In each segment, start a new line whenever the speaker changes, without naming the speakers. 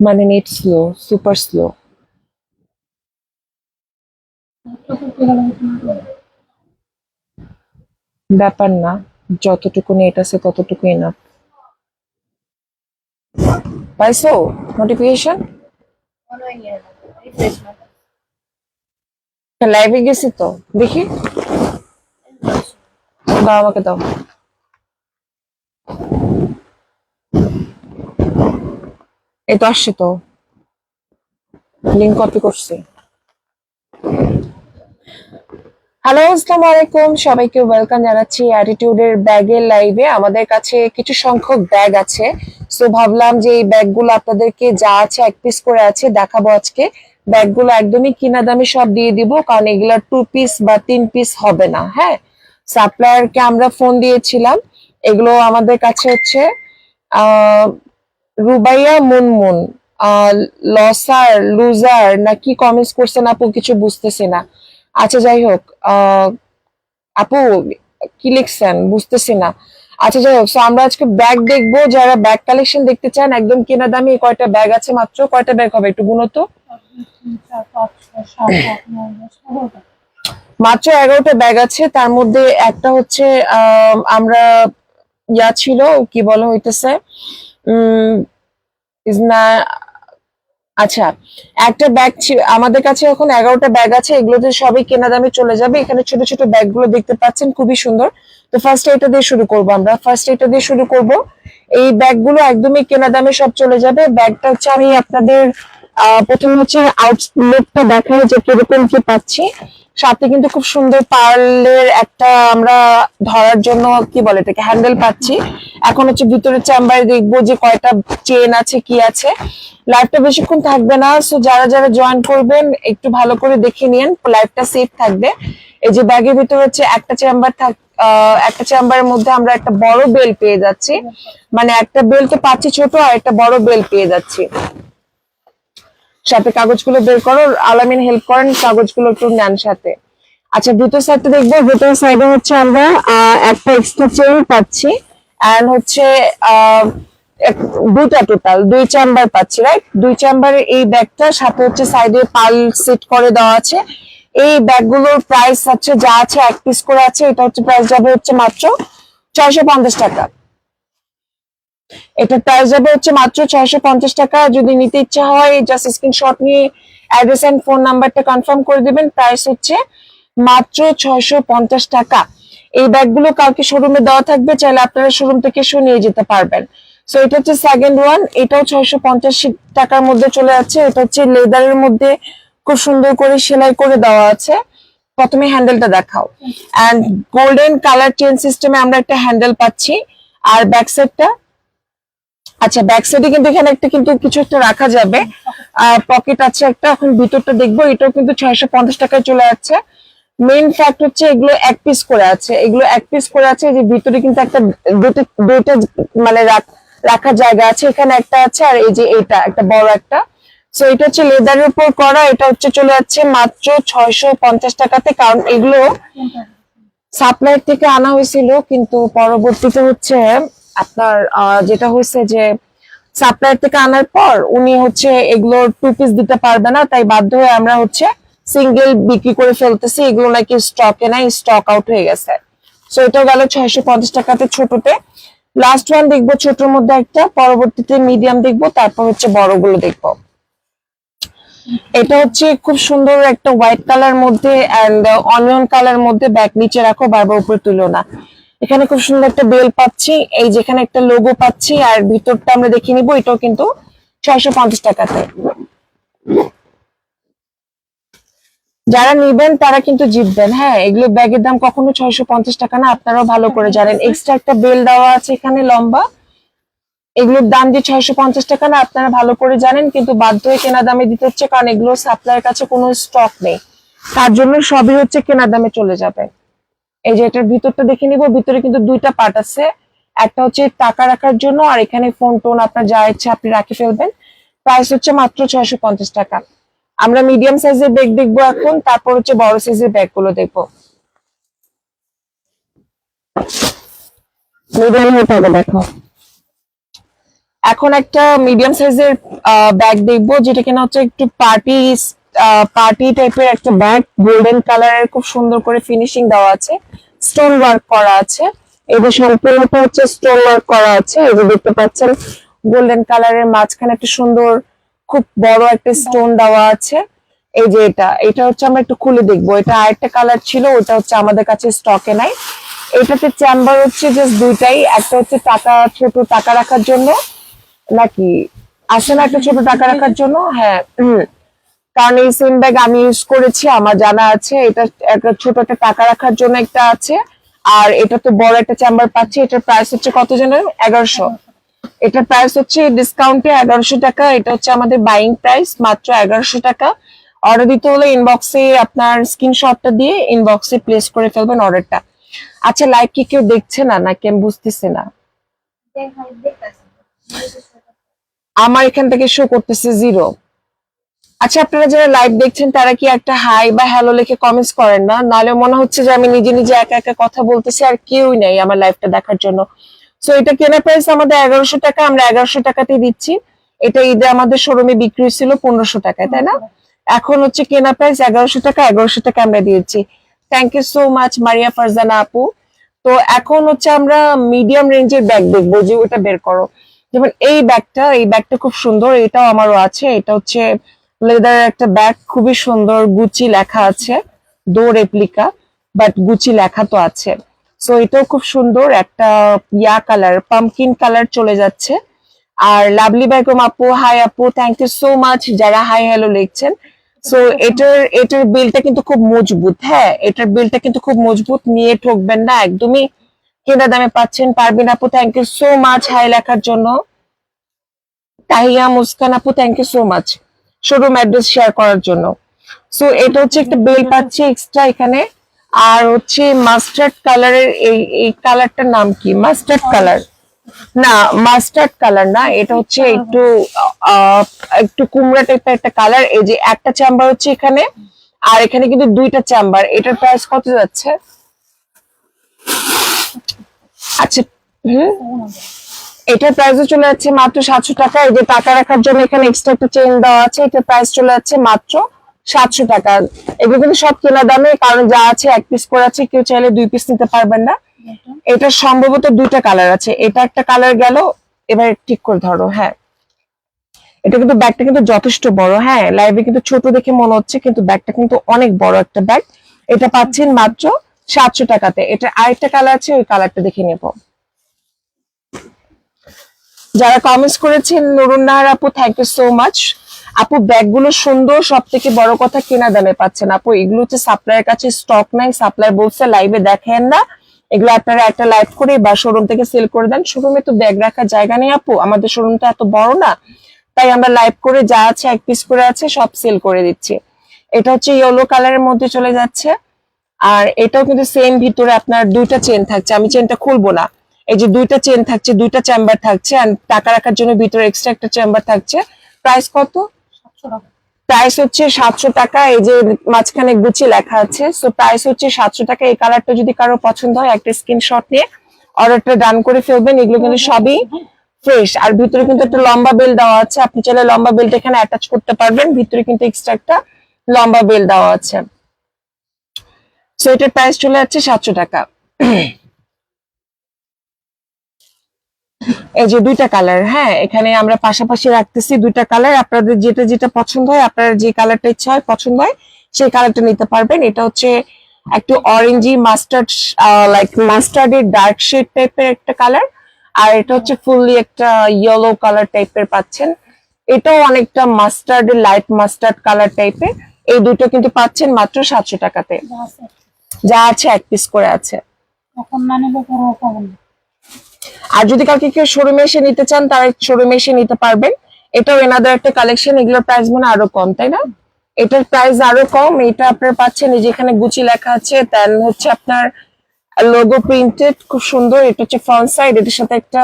মানে net slow super slow ব্যাপার না, যতটুকু নেট আছে ততটুকুই না পাইছো নোটিফিকেশন লাইভে গেছি তো, দেখি। দাও আমাকে, দাও। এই তো আসছে তো। লিঙ্ক কপি করছি। হ্যালো আসসালামু আলাইকুম। সবাইকে ওয়েলকাম জানাচ্ছি অ্যাটিটিউডের ব্যাগের লাইভে আমাদের কাছে কিছু সংখ্যক ব্যাগ আছে। সো ভাবলাম যে এই ব্যাগগুলো আপনাদেরকে যা আছে, এক পিস করে আছে, দেখাবো আজকে। ব্যাগগুলো একদমই কিনা দামে সব দিয়ে দিব, কারণ এগুলো টু পিস বা তিন পিস হবে না হ্যাঁ? সাপ্লায়ারকে আমরা ফোন দিয়েছিলাম। এগুলো আমাদের কাছে হচ্ছে Rubaiya Munmun ah loser loser না কি কমেন্টস করছেন আপু কিছু বুঝতেছি না। আচ্ছা যাই হোক আহ, আপু কি লিখছেন? বুঝতেছি না। আচ্ছা যাই হোক আমরা আজকে ব্যাগ দেখব যারা ব্যাগ কালেকশন দেখতে চান একদম কেনা দামি কয়টা ব্যাগ আছে মাত্র কয়টা ব্যাগ হবে একটু গুনো তো। মাত্র এগারোটা ব্যাগ আছে তার মধ্যে একটা হচ্ছে আহ, আমরা ইয়া ছিল কি বলা হইতেছে? উম is না আচ্ছা একটা ব্যাগ আমাদের কাছে এখন এগারোটা ব্যাগ আছে এগুলোতে সবই কেনা দামে চলে যাবে। এখানে ছোট ছোট ব্যাগগুলো দেখতে পাচ্ছেন খুবই সুন্দর। তো ফার্স্ট এটা দিয়ে শুরু করব আমরা। ফার্স্ট এটা দিয়ে শুরু করব। এই ব্যাগগুলো একদমই কেনা দামে সব চলে যাবে। ব্যাগটা হচ্ছে আমি আপনাদের আহ, প্রথমে হচ্ছে আউটলুকটা দেখাই যে কীরকম কি পাচ্ছি। সাথে কিন্তু খুব সুন্দর পার্লের একটা আমরা ধরার জন্য কি বলে এটাকে হ্যান্ডেল পাচ্ছি। এখন হচ্ছে ভিতরে চেম্বারে দেখব যে কয়টা চেন আছে, কি আছে। লাইভটা বেশিক্ষণ থাকবে না সো যারা যারা জয়েন করবেন, একটু ভালো করে দেখে নিন লাইভটা সেফ থাকবে। এই যে ব্যাগের ভিতরে হচ্ছে একটা চেম্বার থাক একটা চেম্বারের মধ্যে আমরা একটা বড় বেল পেয়ে যাচ্ছি। মানে একটা বেলকে পাচ্ছি ছোট আর একটা বড় বেল পেয়ে যাচ্ছি। সাথে কাগজগুলো বের করো, আলামিন হেল্প করেন কাগজগুলো একটু নেন সাথে। আচ্ছা ভিতর সাইডটা দেখব, ভিতর সাইডে হচ্ছে আমরা একটা এক্সট্রা চেন পাচ্ছি এন্ড হচ্ছে দুইটা টোটাল দুই চেম্বার পাচ্ছি রাইট দুই চেম্বারের এই ব্যাগটা সাথে হচ্ছে সাইডে পাল সেট করে দেওয়া আছে। এই ব্যাগগুলোর প্রাইস হচ্ছে, যা আছে এক পিস করে আছে, এটা হচ্ছে প্রাইস যাবে হচ্ছে মাত্র ছয়শো পঞ্চাশ টাকা। এটা প্রাইস যাবে হচ্ছে মাত্র ছয়শো পঞ্চাশ টাকা। যদি নিতে ইচ্ছা হয় জাস্ট স্ক্রিনশট নিয়ে অ্যাড্রেস এন্ড ফোন নাম্বারটা কনফার্ম করে দিবেন। প্রাইস হচ্ছে মাত্র ছয়শো পঞ্চাশ টাকা। এই ব্যাগগুলো কালকে শোরুমে দেওয়া থাকবে, চাইলে আপনারা শোরুম থেকে এসেও নিয়ে যেতে পারবেন। সো এটা হচ্ছে সেকেন্ড ওয়ান এটাও ছয়শো পঞ্চাশ টাকার মধ্যে চলে যাচ্ছে। এটা হচ্ছে লেদারের মধ্যে খুব সুন্দর করে সেলাই করে দেওয়া আছে। প্রথমে হ্যান্ডেলটা দেখাও। অ্যান্ড গোল্ডেন কালার চেন সিস্টেমে আমরা একটা হ্যান্ডেল পাচ্ছি। আর ব্যাক সাইডটা আচ্ছা ব্যাক সাইডে কিন্তু এখানে একটা কিন্তু কিছু একটা রাখা যাবে। পকেট আছে একটা, এখন ভিতরটা দেখব, এটাও কিন্তু ছয়শো পঞ্চাশ টাকায় চলে যাচ্ছে মেইন ফ্যাক্ট হচ্ছে এগুলো এক পিস করে আছে। এগুলো এক পিস করে আছে যে ভিতরে কিন্তু একটা দুটো দুটো মানে রাখার জায়গা আছে, এখানে একটা আছে, আর এই যে এটা, একটা বড় একটা। সো এটা হচ্ছে লেদারের উপর করা, এটা হচ্ছে চলে যাচ্ছে মাত্র ছয়শো পঞ্চাশ টাকাতে, কারণ এগুলো সাপ্লাই থেকে আনা হয়েছিল, কিন্তু পরবর্তীতে হচ্ছে আপনার যেটা হয়েছে যে সাপ্লাইয়ের থেকে আনার পর উনি হচ্ছে এগুলো টু পিস দিতে পারবে না, তাই বাধ্য হয়ে আমরা হচ্ছে সিঙ্গেল বিক্রি করে ফেলতেছি, এগুলো নাকি স্টকে নাই স্টক আউট হয়ে গেছে। সো এটা গেল ছয়শো পঞ্চাশ টাকাতে ছোটতে। লাস্ট ওয়ান দেখব, ছোটর মধ্যে একটা, পরবর্তীতে মিডিয়াম দেখব, তারপর হচ্ছে বড়গুলো দেখব। এটা হচ্ছে খুব সুন্দর একটা হোয়াইট কালার মধ্যে এন্ড অনিয়ন কালার মধ্যে ব্যাক নিচে রাখো বারবার উপরে তুলো না। এখানে খুব সুন্দর একটা বেল পাচ্ছি। এই যেখানে একটা লোগো পাচ্ছি আর ভিতরটা আমরা দেখে নিব, এটাও কিন্তু ছয়শো পঞ্চাশ টাকাতে। যারা নিবেন তারা কিন্তু জিতবেন। হ্যাঁ এগুলো ব্যাগের দাম কখনো ছয়শো পঞ্চাশ টাকা না, আপনারাও ভালো করে জানেন। এক্সট্রা একটা বেল দেওয়া আছে এখানে লম্বা। এগুলোর দাম যে ছয়শো পঞ্চাশ টাকা না, আপনারা ভালো করে জানেন, কিন্তু বাধ্য হয়ে কেনা দামে দিতে হচ্ছে, কারণ এগুলো সাপ্লাইয়ের কাছে কোনো স্টক নেই। তার জন্য সবই হচ্ছে কেনা দামে চলে যাবে। এই যে এটার ভিতরটা দেখে নিব, ভিতরে কিন্তু দুইটা পার্ট আছে। একটা হচ্ছে টাকা রাখার জন্য, আর এখানে ফোন টোন আপনার যা ইচ্ছা আপনি রাখে ফেলবেন। প্রাইস হচ্ছে মাত্র ছয়শো পঞ্চাশ টাকা। আমরা মিডিয়াম সাইজের ব্যাগ দেখব এখন, তারপর হচ্ছে বড় সাইজের ব্যাগগুলো দেখব। দেখো। এখন একটা মিডিয়াম সাইজের ব্যাগ দেখব, যেটা কিনা হচ্ছে একটু পার্টি পার্টি টাইপের একটা ব্যাগ গোল্ডেন কালারের খুব সুন্দর করে ফিনিশিং দেওয়া আছে স্টোন ওয়ার্ক করা আছে এটা সম্পূর্ণটা হচ্ছে স্টোন ওয়ার্ক করা আছে, এই যে দেখতে পাচ্ছেন গোল্ডেন কালারের মাঝখানে একটা সুন্দর, খুব বড় একটা স্টোন দেওয়া আছে, এই যে এটা এটা হচ্ছে আমরা একটু খুলে দেখব, এটা আরেকটা কালার ছিল, ওটা হচ্ছে আমাদের কাছে স্টকে নাই, এটাতে চেম্বার হচ্ছে জাস্ট দুইটাই, একটা হচ্ছে টাকা, ছোট টাকা রাখার জন্য, নাকি, আসে না একটা ছোট টাকা রাখার জন্য হ্যাঁ। কারণ এই সেম ব্যাগ আমি ইউজ করেছি আমার জানা আছে এটা একটা ছোট একটা টাকা রাখার জন্য একটা আছে আর এটা তো বড় একটা চেম্বার পাচ্ছি এটার প্রাইস হচ্ছে কত জানেন এগারোশো। এটার প্রাইস হচ্ছে ডিসকাউন্টে এগারোশো টাকা এটা হচ্ছে আমাদের বাইং প্রাইস মাত্র এগারোশো টাকা। অর্ডার দিতে হলে ইনবক্সে আপনার স্ক্রিনশটটা দিয়ে ইনবক্সে প্লেস করে ফেলবেন অর্ডারটা আচ্ছা লাইভ কি কেউ দেখছে না? নাকি আমি বুঝতেছি না? আমার এখান থেকে শো করতেছে জিরো আচ্ছা আপনারা যারা লাইভ দেখছেন, তারা কি একটা হাই বা হ্যালো লিখে কমেন্টস করেন না? নাহলে মনে হচ্ছে যে আমি নিজে নিজে একা একা কথা বলতেছি আর কেউই নাই আমার লাইভটা দেখার জন্য। সো এটা কেনা প্রাইস আমাদের এগারোশো টাকা, আমরা এগারোশো টাকাতে দিচ্ছি। এটা ঈদে আমাদের শোরুমে বিক্রি ছিল পনেরোশো টাকায়, তাই না? এখন হচ্ছে কেনা প্রাইস এগারোশো টাকা এগারোশো টাকা আমরা দিয়েছি। Thank you so much Maria Farzana আপু। তো এখন হচ্ছে আমরা মিডিয়াম রেঞ্জের ব্যাগ দেখব, যে ওটা বের করো। যেমন এই ব্যাগটা এই ব্যাগটা খুব সুন্দর, এটাও আমারও আছে। এটা হচ্ছে লেদার একটা ব্যাগ খুবই সুন্দর গুচি লেখা আছে। দো রেপ্লিকা বাট গুচি লেখা তো আছে। সো এটাও খুব সুন্দর, একটা ইয়া কালার পামকিন কালার চলে যাচ্ছে। আর লাভলি বেগম আপু হাই আপু থ্যাংক ইউ সো মাচ যারা হাই হ্যালো লিখছেন। সো এটার এটার বিলটা কিন্তু খুব মজবুত হ্যাঁ এটার বিলটা কিন্তু খুব মজবুত, নিয়ে ঠকবেন না, একদমই কেনা দামে পাচ্ছেন, পারবেন আপু thank you so much hi লেখার জন্য। তাহিয়া মুস্কান আপু thank you so much showroom address share করার জন্য। সো এটা হচ্ছে একটা বেল পাচ্ছি এক্সট্রা এখানে। আর হচ্ছে মাস্টার্ড কালারের এই এই কালারটার নাম কি? মাস্টার্ড কালার না মাস্টার্ড কালার না, এটা হচ্ছে একটু একটু কুমড়া টাইপের একটা কালার এই যে একটা চেম্বার হচ্ছে এখানে, আর এখানে কিন্তু দুইটা চেম্বার এটার প্রাইস কত যাচ্ছে? আচ্ছা হুম? এটার প্রাইসও চলে যাচ্ছে মাত্র সাতশো টাকা। এই যে টাকা রাখার জন্য এখানে এক্সট্রা একটা চেন দেওয়া আছে, এটার প্রাইস চলে যাচ্ছে মাত্র সাতশো টাকা। এগুলো কিন্তু সব কেনা দামে, কারণ যা আছে এক পিস করে আছে, কেউ চাইলে দুই পিস নিতে পারবেন না। এটা সম্ভবত দুইটা কালার আছে। এটা একটা কালার গেল, এবার ঠিক করে ধরো হ্যাঁ। এটা কিন্তু ব্যাগটা কিন্তু যথেষ্ট বড় হ্যাঁ। লাইভে কিন্তু ছোট দেখে মনে হচ্ছে, কিন্তু ব্যাগটা কিন্তু অনেক বড় একটা ব্যাগ এটা পাচ্ছেন মাত্র সাতশো টাকাতে। এটা আরেকটা কালার আছে, ওই কালারটা দেখে নেব। যারা কমেন্টস করেছেন, নুরুন নাহার আপু থ্যাংক ইউ সো মাচ আপু, ব্যাগগুলো সুন্দর সব থেকে বড় কথা কেনা দামে পাচ্ছেন। আপু, এগুলো হচ্ছে সাপ্লাইয়ের কাছে স্টক নাই সাপ্লাই বলছে লাইভে দেখেন না। এগুলো আপনারা একটা লাইভ করে বা শোরুম থেকে সেল করে দেন। শোরুমে তো ব্যাগ রাখার জায়গা নেই, আপু। আমাদের শোরুমটা এত বড় না, তাই আমরা লাইভ করে যা আছে, এক পিস করে আছে, সব সেল করে দিচ্ছি। এটা হচ্ছে ইয়েলো কালারের মধ্যে চলে যাচ্ছে। আর এটাও কিন্তু সেম ভিতরে আপনার দুইটা চেন থাকছে। আমি চেনটা খুলবো না। এই যে দুইটা চেন থাকছে, দুইটা চেম্বার থাকছে টাকা রাখার জন্য ভিতরে এক্সট্রা একটা চেম্বার থাকছে। প্রাইস কত? প্রাইস হচ্ছে সাতশো টাকা, এই যে মাঝখানে গুচি লেখা আছে। সো প্রাইস হচ্ছে সাতশো টাকা। এই কালারটা যদি কারও পছন্দ হয়, একটা স্ক্রিনশট নিয়ে অর্ডারটা ডান করে ফেলবেন। এগুলো কিন্তু সবই ফ্রেশ আর ভিতরে কিন্তু একটা লম্বা বেল দেওয়া আছে। আপনি চাইলে লম্বা বেলটা এখানে অ্যাটাচ করতে পারবেন। ভিতরে কিন্তু এক্সট্রা একটা লম্বা বেল দেওয়া আছে। সো এটার প্রাইস চলে যাচ্ছে সাতশো টাকা। এই যে দুইটা কালার হ্যাঁ? এখানে আমরা পাশাপাশি রাখতেছি দুইটা কালার আপনাদের যেটা যেটা পছন্দ হয় আপনার যে কালারটা ইচ্ছা হয় পছন্দ হয় সেই কালারটা নিতে পারবেন। এটা হচ্ছে একটু অরেঞ্জি মাস্টার্ড লাইক মাস্টার্ডের ডার্ক শেড টাইপের একটা কালার আর এটা হচ্ছে ফুললি একটা ইয়েলো কালার টাইপের পাচ্ছেন। এটাও অনেকটা মাস্টার্ড লাইট মাস্টার্ড কালার টাইপের এই দুটো কিন্তু পাচ্ছেন মাত্র সাতশো টাকাতে। যা আছে। এক পিস করে আছে।
এখন না নিলে পরে পাবেন না
আর যদি কাউকে কেউ শোরুমে এসে নিতে চান, তারা শোরুমে এসে নিতে পারবেন। এটাও এনাদের একটা কালেকশন এগুলোর প্রাইস মানে আরও কম, তাই না? এটার প্রাইস আরও কম, এটা আপনার পাচ্ছেন এই যে এখানে গুচি লেখা আছে দেন হচ্ছে আপনার লোগো প্রিন্টেড খুব সুন্দর, এটা হচ্ছে ফ্রন্ট সাইড এটার সাথে একটা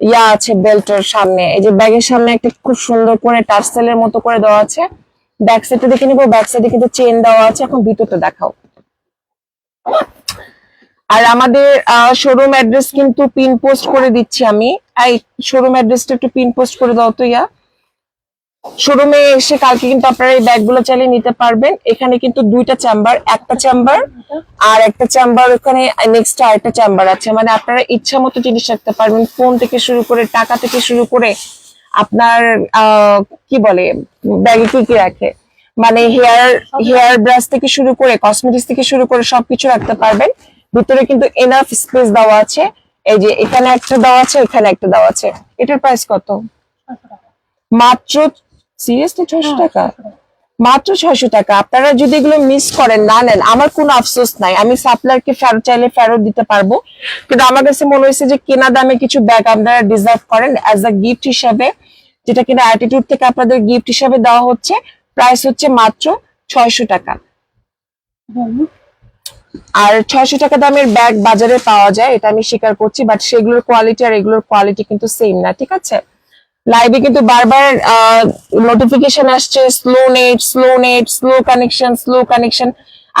ইয়া আছে বেল্টের সামনে, এই যে ব্যাগের সামনে একটা খুব সুন্দর করে টার্সেলের মতো করে দেওয়া আছে। ব্যাক সাইডটা দেখে নিবো ব্যাক সাইডে কিন্তু চেন দেওয়া আছে, এখন ভিতরটা দেখাও। আর আমাদের শোরুম অ্যাড্রেস কিন্তু পিন পোস্ট করে দিচ্ছি আমি। এই শোরুম অ্যাড্রেসটা একটু পিন পোস্ট করে দাও তো, ইয়া। শোরুমে এসে কালকে কিন্তু আপনারা এই ব্যাগগুলো চালিয়ে নিতে পারবেন। এখানে কিন্তু দুইটা চেম্বার একটা চেম্বার আর একটা চেম্বার ওখানে নেক্সট আরেকটা চেম্বার আছে। মানে আপনারা ইচ্ছা মতো জিনিস রাখতে পারবেন। ফোন থেকে শুরু করে, টাকা থেকে শুরু করে আপনার কি বলে ব্যাগে কি কি রাখে? মানে হেয়ার হেয়ার ব্রাশ থেকে শুরু করে কসমেটিক্স থেকে শুরু করে সবকিছু রাখতে পারবেন। ভিতরে কিন্তু এনাফ স্পেস দেওয়া আছে। এই যে এখানে একটা দেওয়া আছে এখানে একটা দেওয়া আছে। এটার প্রাইস কত? মাত্র সিরিয়াসলি ছয়শো
হ্যাঁ,
টাকা? মাত্র ছয়শো টাকা। আপনারা যদি এগুলো মিস করেন না নেন আমার কোনো আফসোস নাই। আমি সাপ্লায়ারকে ফেরত চাইলে ফেরত দিতে পারব। কিন্তু আমার কাছে মনে হয়েছে যে কেনা দামে কিছু ব্যাগ আপনারা ডিজার্ভ করেন অ্যাজ আ গিফট হিসাবে যেটা কিনা অ্যাটিটিউড থেকে আপনাদের গিফট হিসাবে দেওয়া হচ্ছে। প্রাইস হচ্ছে মাত্র ছয়শো টাকা। আর ছয়শো টাকা দামের ব্যাগ বাজারে পাওয়া যায়, এটা আমি স্বীকার করছি বাট সেগুলোর কোয়ালিটি আর এগুলোর কোয়ালিটি কিন্তু সেম না, ঠিক আছে? লাইভে কিন্তু বারবার নোটিফিকেশন আসছে slow net slow net slow connection slow connection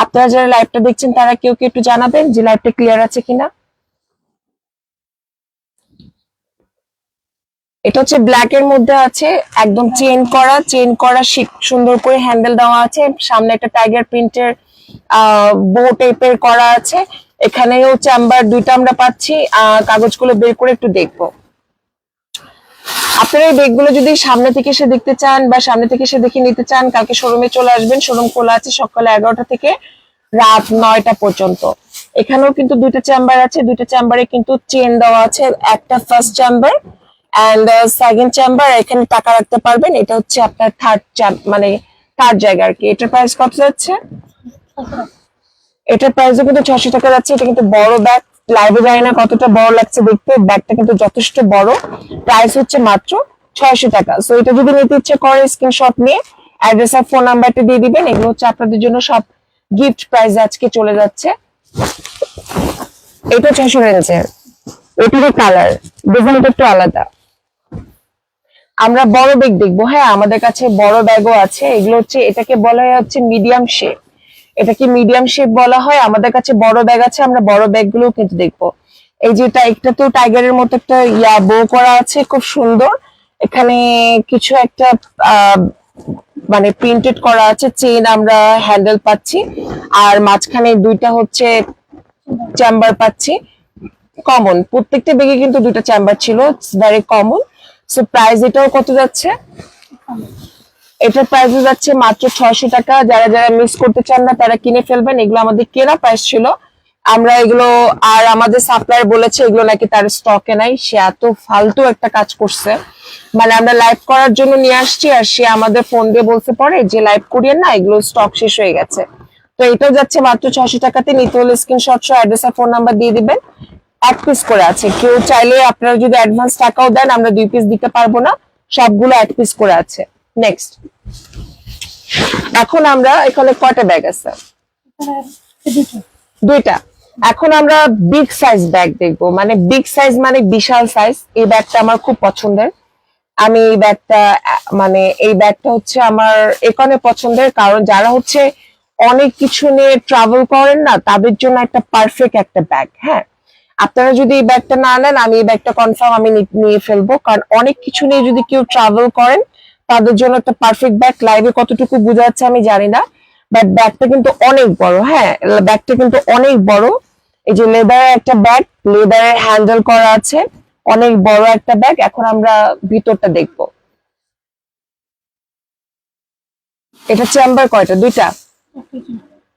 আপনারা যারা লাইভটা দেখছেন, তারা কেউ কেউ একটু জানাবেন যে লাইভটা ক্লিয়ার আছে কিনা। এটা হচ্ছে ব্ল্যাক এর মধ্যে আছে, একদম চেন করা চেন করা সুন্দর করে হ্যান্ডেল দেওয়া আছে। সামনে একটা টাইগার প্রিন্টের বো টাইপের করা আছে। এখানেও চেম্বার দুইটা আমরা পাচ্ছি। কাগজগুলো বের করে একটু দেখব। আপনারা এই ব্যাগগুলো যদি সামনে থেকে এসে দেখতে চান বা সামনে থেকে এসে দেখে নিতে চান, কালকে শোরুমে চলে আসবেন। শোরুম খোলা আছে সকালে এগারোটা থেকে রাত নয়টা পর্যন্ত। এখানেও কিন্তু দুইটা চেম্বার আছে। দুইটা চেম্বারে কিন্তু চেন দেওয়া আছে। একটা first chamber and second chamber এখানে টাকা রাখতে পারবেন। এটা হচ্ছে আপনার থার্ড মানে থার্ড জায়গা আর কি। এটার প্রাইস কত যাচ্ছে। এটার প্রাইসও কিন্তু ছশো টাকা যাচ্ছে, এটা কিন্তু বড় ব্যাগ লাইভে জানি না কতটা বড় লাগছে দেখতে ব্যাগটা কিন্তু যথেষ্ট বড়। প্রাইস হচ্ছে মাত্র ছয়শো টাকা। সো এটা যদি নিতে ইচ্ছে করে স্ক্রিনশট নিয়ে অ্যাড্রেস আর ফোন নাম্বারটা দিয়ে দিবেন। এগুলো হচ্ছে আপনাদের জন্য সব গিফট প্রাইস আজকে চলে যাচ্ছে। এটা ছশো রেঞ্জের। এটারও কালার ডিজাইনটা একটু আলাদা। আমরা বড় ব্যাগ দেখব। হ্যাঁ আমাদের কাছে বড় ব্যাগও আছে। এগুলো হচ্ছে, এটাকে বলা হচ্ছে মিডিয়াম শেপ এটাকে মিডিয়াম শেপ বলা হয়। আমাদের কাছে বড় ব্যাগ আছে, আমরা বড় ব্যাগগুলো কিন্তু দেখব। এই যেটা একটা তো টাইগারের মতো একটা, ইয়া বো করা আছে, খুব সুন্দর। এখানে কিছু একটা মানে প্রিন্টেড করা আছে চেন আমরা হ্যান্ডেল পাচ্ছি। আর মাঝখানে দুইটা হচ্ছে চেম্বার পাচ্ছি। কমন প্রত্যেকটা ব্যাগে কিন্তু দুইটা চেম্বার ছিল। ভেরি কমন সো প্রাইস এটাও কত যাচ্ছে? এটার প্রাইস যাচ্ছে মাত্র ছয়শো টাকা। যারা যারা মিস করতে চান না, তারা কিনে ফেলবেন। এগুলো আমাদের কেনা প্রাইস ছিল। আমরা এগুলো, আর আমাদের সাপ্লায়ার বলেছে, এগুলো নাকি তার স্টকে নাই। সে এত ফালতু একটা কাজ করছে। মানে আমরা লাইভ করার জন্য নিয়ে আসছি, আর সে আমাদের ফোন দিয়ে বলতে পারে যে লাইভ করিয়ে না, এগুলো স্টক শেষ হয়ে গেছে। তো এটাও যাচ্ছে মাত্র ছশো টাকাতে। নিতে হলে স্ক্রিনশট সহ অ্যাড্রেস আর ফোন নাম্বার দিয়ে দিবেন। এক পিস করে আছে। কেউ চাইলে আপনারা যদি অ্যাডভান্স টাকাও দেন, আমরা দুই পিস দিতে পারব না। সবগুলো এক পিস করে আছে। নেক্সট এখন আমরা এখানে কয়টা ব্যাগ আছে। দুইটা। এখন আমরা বিগ সাইজ ব্যাগ দেখব। মানে বিগ সাইজ মানে বিশাল সাইজ এই ব্যাগটা আমার খুব পছন্দের। আমি এই ব্যাগটা মানে এই ব্যাগটা হচ্ছে আমার এখানে পছন্দের। কারণ যারা হচ্ছে অনেক কিছু নিয়ে ট্রাভেল করেন না, তাদের জন্য একটা পারফেক্ট একটা ব্যাগ হ্যাঁ? আপনারা যদি এই ব্যাগটা না নেন, আমি এই ব্যাগটা কনফার্ম আমি নিয়ে ফেলব। কারণ অনেক কিছু নিয়ে যদি কেউ ট্রাভেল করেন তাদের জন্য একটা পারফেক্ট ব্যাগ লাইভে কতটুকু বোঝা যাচ্ছে আমি জানি না বাট ব্যাগটা কিন্তু অনেক বড় হ্যাঁ? ব্যাগটা কিন্তু অনেক বড়। এই যে লেদারের একটা ব্যাগ লেদারের হ্যান্ডেল করা আছে, অনেক বড় একটা ব্যাগ এখন আমরা ভিতরটা দেখব। এটা চেম্বার কয়টা? দুইটা?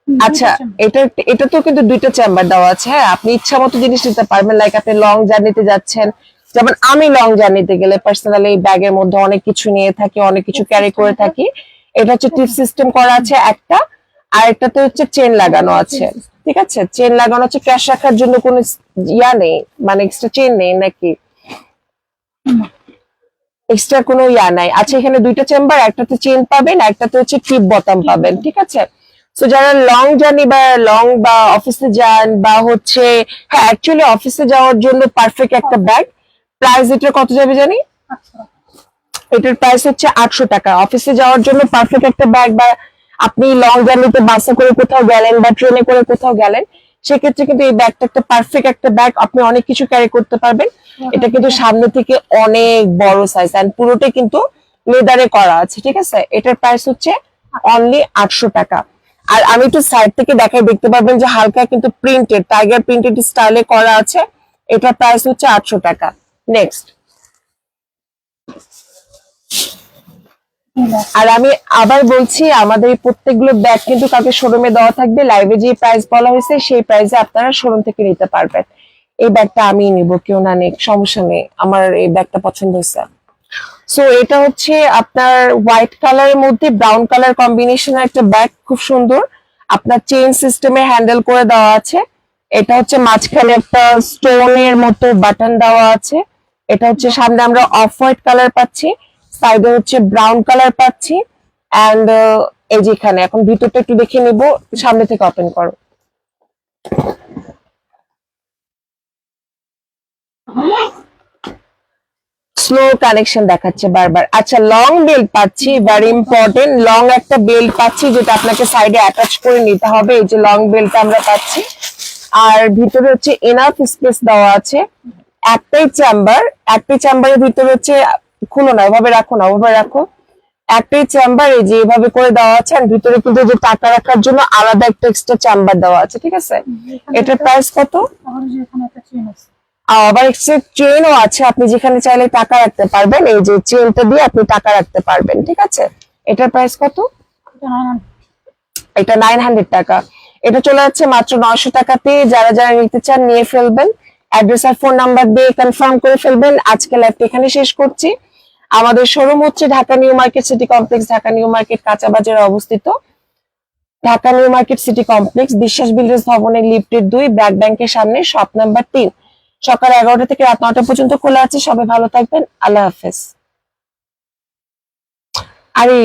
আচ্ছা এটা এটা তো কিন্তু দুইটা চেম্বার দেওয়া আছে হ্যাঁ? আপনি ইচ্ছা মতো জিনিস নিতে পারবেন লাইক আপনি লং জার্নিতে যাচ্ছেন যেমন আমি লং জার্নিতে গেলে পার্সোনালি ব্যাগের মধ্যে অনেক কিছু নিয়ে থাকি অনেক কিছু ক্যারি করে থাকি। এটা হচ্ছে টিপ সিস্টেম করা আছে একটা। আর একটাতে হচ্ছে চেন লাগানো আছে। ঠিক আছে? চেন লাগানো আছে ক্যাশ রাখার জন্য কোনো ইয়া নেই মানে এক্সট্রা চেন নেই নাকি? এক্সট্রা কোনো ইয়া নাই। আচ্ছা এখানে দুইটা চেম্বার একটাতে চেন পাবেন একটাতে হচ্ছে টিপ বটম পাবেন। ঠিক আছে? তো যারা লং জার্নি বা লং বা অফিসে যান বা হচ্ছে হ্যাঁ অ্যাকচুয়ালি অফিসে যাওয়ার জন্য পারফেক্ট একটা ব্যাগ প্রাইস এটা কত যাবে জানি? এটার প্রাইস হচ্ছে আটশো টাকা। অফিসে যাওয়ার জন্য পারফেক্ট একটা ব্যাগ বা আপনি লং জার্নিতে বাসে করে কোথাও গেলেন বা ট্রেনে করে কোথাও গেলেন সেক্ষেত্রে কিন্তু এই ব্যাগটা একটা পারফেক্ট একটা ব্যাগ আপনি অনেক কিছু ক্যারি করতে পারবেন। এটা কিন্তু সামনে থেকে অনেক বড় সাইজ এন্ড পুরোটাই কিন্তু লেদারে করা আছে ঠিক আছে? এটার প্রাইস হচ্ছে অনলি আটশো টাকা। আর আমি একটু সাইড থেকে দেখাই দেখতে পারবেন যে হালকা কিন্তু প্রিন্টেড টাইগার প্রিন্টেড স্টাইলে করা আছে। এটার প্রাইস হচ্ছে আটশো টাকা। নেক্সট আর আমি আবার বলছি, আমাদের এই প্রত্যেকগুলো ব্যাগ কিন্তু কাউকে শোরুমে দেওয়া থাকবে। লাইভে যে প্রাইস বলা হয়েছে, সেই প্রাইসে আপনারা শোরুম থেকে নিতে পারবেন। এই ব্যাগটা আমি নিব, কেউ না নেই সমস্যা নেই। আমার এই ব্যাগটা পছন্দ হয়েছে। সো এটা হচ্ছে আপনার হোয়াইট কালারের মধ্যে ব্রাউন কালার কম্বিনেশনের একটা ব্যাগ খুব সুন্দর। আপনার চেইন সিস্টেমে হ্যান্ডেল করে দেওয়া আছে। এটা হচ্ছে মাঝখানে একটা স্টোনের মতো বাটন দেওয়া আছে। এটা হচ্ছে সামনে আমরা অফ হোয়াইট কালার পাচ্ছি সাইডে হচ্ছে ব্রাউন কালার পাচ্ছি অ্যান্ড এই যে এখানে ভিতরটা একটু দেখে নিব, সামনে থেকে ওপেন করো। স্লো কানেকশন দেখাচ্ছে বারবার। আচ্ছা লং বেল্ট পাচ্ছি ভেরি ইম্পর্টেন্ট লং একটা বেল্ট পাচ্ছি, যেটা আপনাকে সাইডে অ্যাটাচ করে নিতে হবে, এই যে লং বেল্টটা আমরা পাচ্ছি। আর ভিতরে হচ্ছে এনাফ স্পেস দেওয়া আছে। একটাই চেম্বার একটাই চেম্বারের ভিতরে হচ্ছে খুলো না এভাবে রাখো না ওভাবে রাখো। একটাই চেম্বার এই যে এভাবে করে দেওয়া আছে আর ভিতরে কিন্তু যে টাকা রাখার জন্য আলাদা একটা এক্সট্রা চেম্বার দেওয়া আছে ঠিক আছে? এটার প্রাইস কত?
আবার
এক্সট্রা চেনও আছে আপনি যেখানে চাইলে টাকা রাখতে পারবেন এই যে চেনটা দিয়ে আপনি টাকা রাখতে পারবেন ঠিক আছে? এটার প্রাইস কত?
এটা
এটা নাইন হান্ড্রেড টাকা। এটা চলে যাচ্ছে মাত্র নয়শো টাকাতে যারা যারা নিতে চান নিয়ে ফেলবেন। অ্যাড্রেস আর ফোন নাম্বার দিয়ে কনফার্ম করে ফেলবেন। আজকে লাইভটা এখানে শেষ করছি। আমাদের শোরুম হচ্ছে Dhaka new market city complex, Dhaka new market কাঁচা বাজারে অবস্থিত। Dhaka new market city complex, Biswas builders ভবনের লিফটের দুই ব্র্যাক ব্যাংকের সামনে শপ নাম্বার তিন। সকাল এগারোটা থেকে রাত নটা পর্যন্ত খোলা আছে। সবাই ভালো থাকবেন। আল্লাহ হাফেজ। আরে